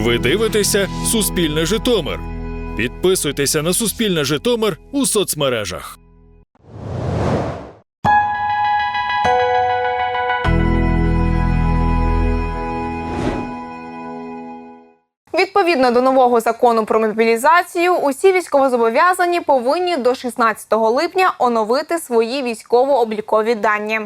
Ви дивитеся Суспільне Житомир. Підписуйтеся на Суспільне Житомир у соцмережах. Відповідно до нового закону про мобілізацію, усі військовозобов'язані повинні до 16 липня оновити свої військово-облікові дані.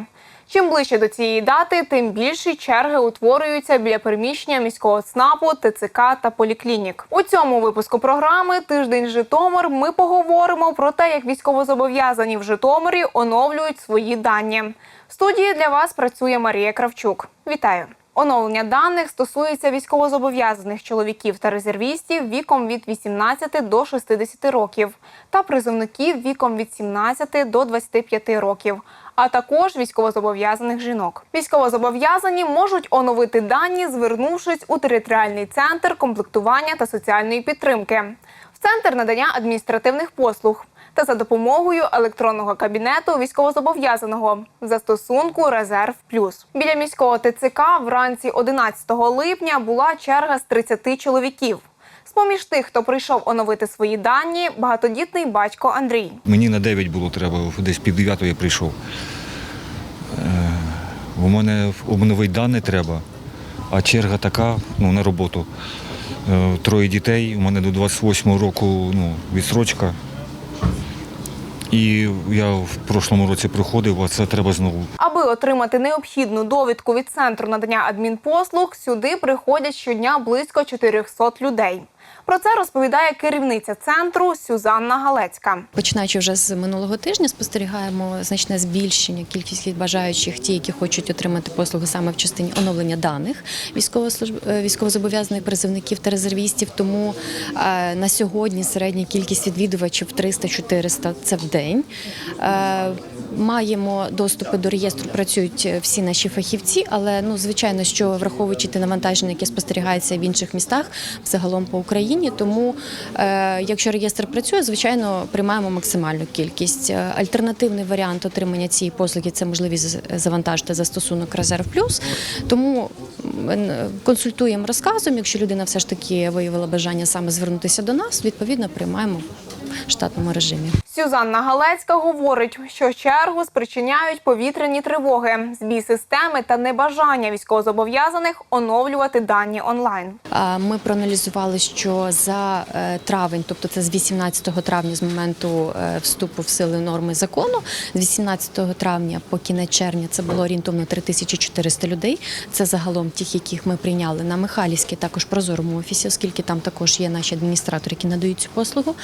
Чим ближче до цієї дати, тим більші черги утворюються біля приміщення міського ЦНАПу, ТЦК та поліклінік. У цьому випуску програми Тиждень Житомир ми поговоримо про те, як військовозобов'язані в Житомирі оновлюють свої дані. В студії для вас працює Марія Кравчук. Вітаю! Оновлення даних стосується військовозобов'язаних чоловіків та резервістів віком від 18 до 60 років та призовників віком від 17 до 25 років, а також військовозобов'язаних жінок. Військовозобов'язані можуть оновити дані, звернувшись у територіальний центр комплектування та соціальної підтримки, в центр надання адміністративних послуг та за допомогою електронного кабінету військовозобов'язаного застосунку Резерв Плюс. Біля міського ТЦК вранці 11 липня була черга з 30 чоловіків. З-поміж тих, хто прийшов оновити свої дані, багатодітний батько Андрій. Мені на 9 було треба, десь пів 9 я прийшов. Е, У мене обновити дані треба, а черга така ну, на роботу. Е, Троє дітей, у мене до 28 року ну, відсрочка. І я в прошлому році приходив, а це треба знову. Аби отримати необхідну довідку від центру надання адмінпослуг, сюди приходять щодня близько 400 людей. Про це розповідає керівниця центру Сюзанна Галецька. Починаючи вже з минулого тижня, спостерігаємо значне збільшення кількості бажаючих, ті, які хочуть отримати послуги саме в частині оновлення даних е, військовозобов'язаних призовників та резервістів. Тому е, на сьогодні середня кількість відвідувачів 300-400 – це в день. Е, маємо доступи до реєстру, працюють всі наші фахівці, але ну звичайно, що враховуючи те навантаження, яке спостерігається в інших містах, загалом по Україні. Тому, е, якщо реєстр працює, звичайно, приймаємо максимальну кількість. Е, Альтернативний варіант отримання цієї послуги це можливість завантажити застосунок Резерв Плюс. Тому консультуємо розказом. Якщо людина все ж таки виявила бажання саме звернутися до нас, відповідно приймаємо в штатному режимі. Сюзанна Галецька говорить, що чергу спричиняють повітряні тривоги, збій системи та небажання військовозобов'язаних оновлювати дані онлайн. Ми проаналізували, що за е, травень, тобто це з 18 травня, з моменту е, вступу в сили норми закону, з 18 травня по кінець червня це було орієнтовно 3400 людей. Це загалом тих, яких ми прийняли на Михайлівській, також прозорому офісі, оскільки там також є наші адміністратори, які надають цю послугу.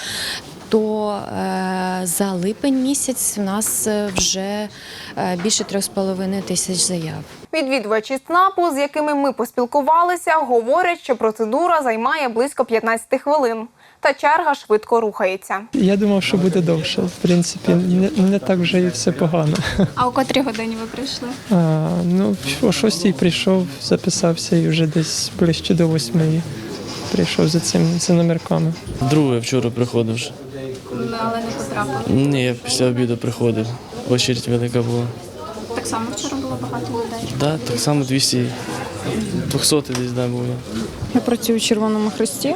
То е, за липень місяць у нас е, вже е, більше 3,5 тисяч заяв. Відвідувачі ЦНАПу, з якими ми поспілкувалися, говорять, що процедура займає близько 15 хвилин, та черга швидко рухається. Я думав, що буде довше. В принципі, не, не так вже і все погано. А о котрій годині ви прийшли? А, ну, о шостій прийшов, записався і вже десь ближче до восьмої прийшов за цим за номерками. Друге вчора приходив. Але не потрапили. Ні, я після обіду приходив. Очередь велика була. Так само вчора було багато людей. Да, так само 200, 200 десь да, було. Я працюю в Червоному Хресті,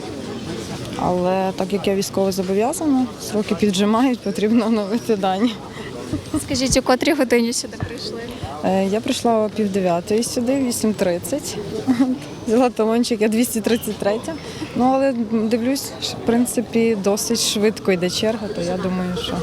але так як я військово зобов'язана, сроки піджимають, потрібно оновити дані. Скажіть, о котрій годині сюди прийшли? Е, Я прийшла о пів дев'ятої сюди, 8.30. Взяла талончик, я 233. Ну, але дивлюсь, що, в принципі, досить швидко йде черга, то я думаю, що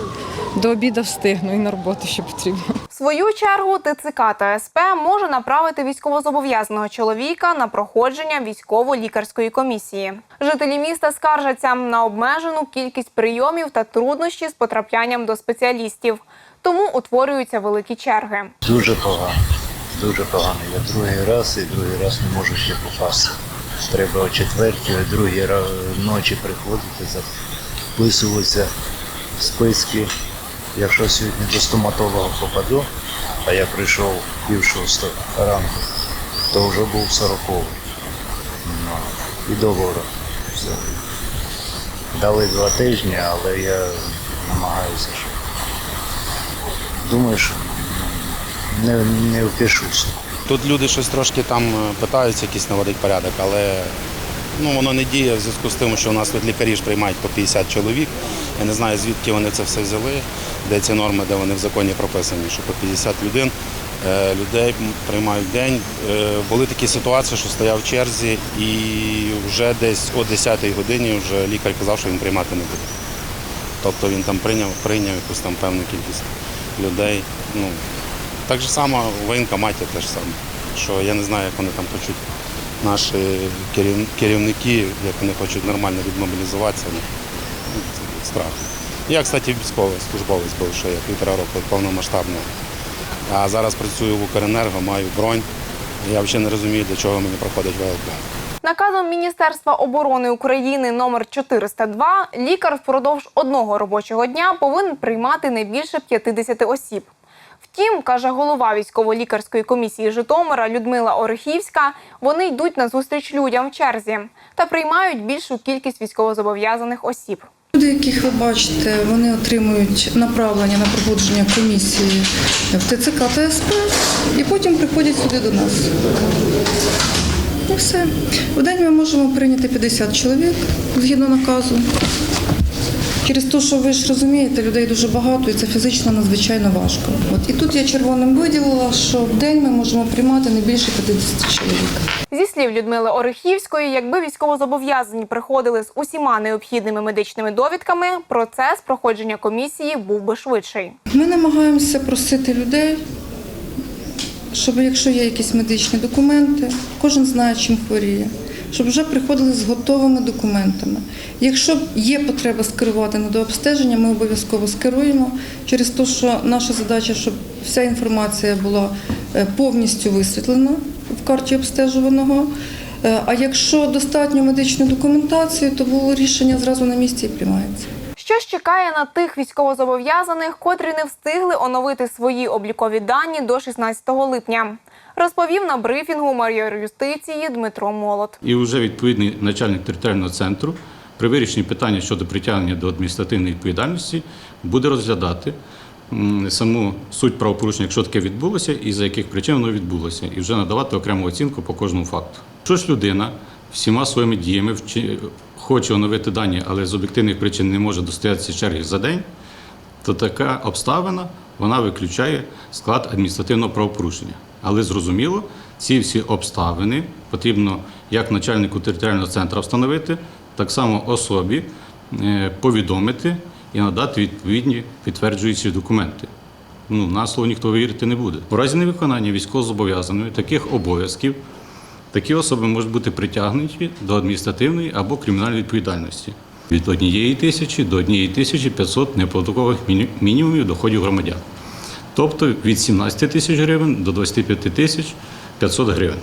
до обіду встигну і на роботу ще потрібно. В свою чергу ТЦК та СП може направити військовозобов'язаного чоловіка на проходження військово-лікарської комісії. Жителі міста скаржаться на обмежену кількість прийомів та труднощі з потраплянням до спеціалістів, тому утворюються великі черги. Дуже погано. Дуже погано. Я другий раз і другий раз не можу ще попасти. Треба о четвертій, о другій ночі приходити, записуватися в списки. Якщо сьогодні до стоматолога попаду, а я прийшов пів шостого ранку, то вже був сороковий. Ну, і договору. Все. Дали два тижні, але я намагаюся. що- Думаю, що не, не впишуся. Тут люди щось трошки там е, питаються якийсь наводити порядок, але Ну, воно не діє в зв'язку з тим, що у нас тут лікарі ж приймають по 50 чоловік. Я не знаю, звідки вони це все взяли, де ці норми, де вони в законі прописані, що по 50 людей, е, людей приймають в день. Е, Були такі ситуації, що стояв в черзі, і вже десь о 10-й годині вже лікар казав, що він приймати не буде. Тобто він там прийняв, прийняв якусь там певну кількість людей. Ну, так же само в воєнкоматі теж саме. Що я не знаю, як вони там хочуть наші керівники, як вони хочуть нормально відмобілізуватися. Ну, страх. Я, кстати, військовий службовець був ще я півтора року повномасштабно. А зараз працюю в Укренерго, маю бронь. Я взагалі не розумію, для чого мені проходить ВЛК. Наказом Міністерства оборони України номер 402 лікар впродовж одного робочого дня повинен приймати не більше 50 осіб. Втім, каже голова військово-лікарської комісії Житомира Людмила Орехівська, вони йдуть на зустріч людям в черзі та приймають більшу кількість військовозобов'язаних осіб. Люди, яких ви бачите, вони отримують направлення на проходження комісії в ТЦК та СП і потім приходять сюди до нас. І все. В день ми можемо прийняти 50 чоловік згідно наказу. Через те, що ви ж розумієте, людей дуже багато і це фізично надзвичайно важко. От і тут я червоним виділила, що в день ми можемо приймати не більше 50 чоловік. Зі слів Людмили Орехівської, якби військовозобов'язані приходили з усіма необхідними медичними довідками, процес проходження комісії був би швидший. Ми намагаємося просити людей, щоб якщо є якісь медичні документи, кожен знає, чим хворіє, щоб вже приходили з готовими документами. Якщо є потреба скерувати на дообстеження, ми обов'язково скеруємо через те, що наша задача, щоб вся інформація була е, повністю висвітлена в карті обстежуваного. Е, А якщо достатньо медичної документації, то було рішення зразу на місці і приймається. Що ж чекає на тих військовозобов'язаних, котрі не встигли оновити свої облікові дані до 16 липня? Розповів на брифінгу майор юстиції Дмитро Молот. І вже відповідний начальник територіального центру при вирішенні питання щодо притягнення до адміністративної відповідальності буде розглядати саму суть правопорушення, якщо таке відбулося, і за яких причин воно відбулося, і вже надавати окрему оцінку по кожному факту. Якщо ж людина всіма своїми діями хоче оновити дані, але з об'єктивних причин не може достоятися черги за день, то така обставина вона виключає склад адміністративного правопорушення. Але зрозуміло, ці всі обставини потрібно як начальнику територіального центру встановити, так само особі е, повідомити і надати відповідні підтверджуючі документи. Ну, на слово ніхто вірити не буде. У разі невиконання військовозобов'язаної таких обов'язків такі особи можуть бути притягнуті до адміністративної або кримінальної відповідальності від однієї тисячі до однієї тисячі 500 неподаткових мінімумів доходів громадян. Тобто від 17 тисяч гривень до 25 тисяч 500 гривень.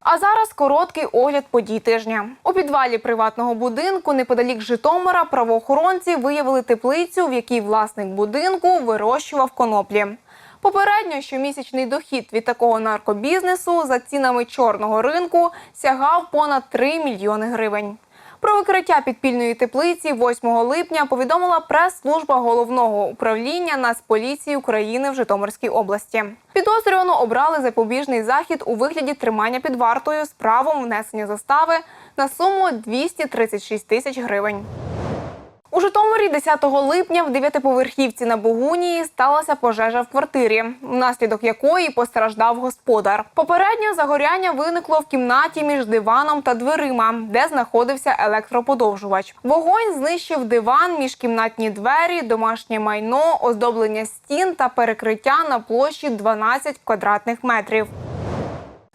А зараз короткий огляд подій тижня. У підвалі приватного будинку неподалік Житомира правоохоронці виявили теплицю, в якій власник будинку вирощував коноплі. Попередньо щомісячний дохід від такого наркобізнесу за цінами чорного ринку сягав понад 3 мільйони гривень. Про викриття підпільної теплиці 8 липня повідомила прес-служба головного управління Нацполіції України в Житомирській області. Підозрювану обрали запобіжний захід у вигляді тримання під вартою з правом внесення застави на суму 236 тисяч гривень. У Житомирі 10 липня в дев'ятиповерхівці на Богунії сталася пожежа в квартирі, внаслідок якої постраждав господар. Попередньо загоряння виникло в кімнаті між диваном та дверима, де знаходився електроподовжувач. Вогонь знищив диван, міжкімнатні двері, домашнє майно, оздоблення стін та перекриття на площі 12 квадратних метрів.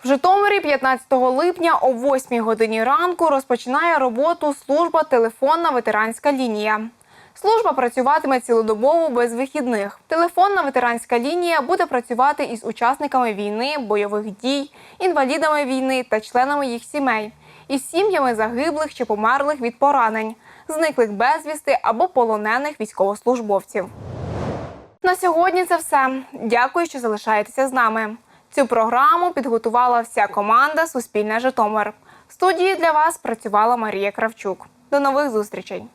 В Житомирі 15 липня о 8 годині ранку розпочинає роботу служба телефонна ветеранська лінія. Служба працюватиме цілодобово без вихідних. Телефонна ветеранська лінія буде працювати із учасниками війни, бойових дій, інвалідами війни та членами їх сімей, із сім'ями загиблих чи померлих від поранень, зниклих безвісти або полонених військовослужбовців. На сьогодні це все. Дякую, що залишаєтеся з нами. Цю програму підготувала вся команда Суспільне Житомир. В студії для вас працювала Марія Кравчук. До нових зустрічей.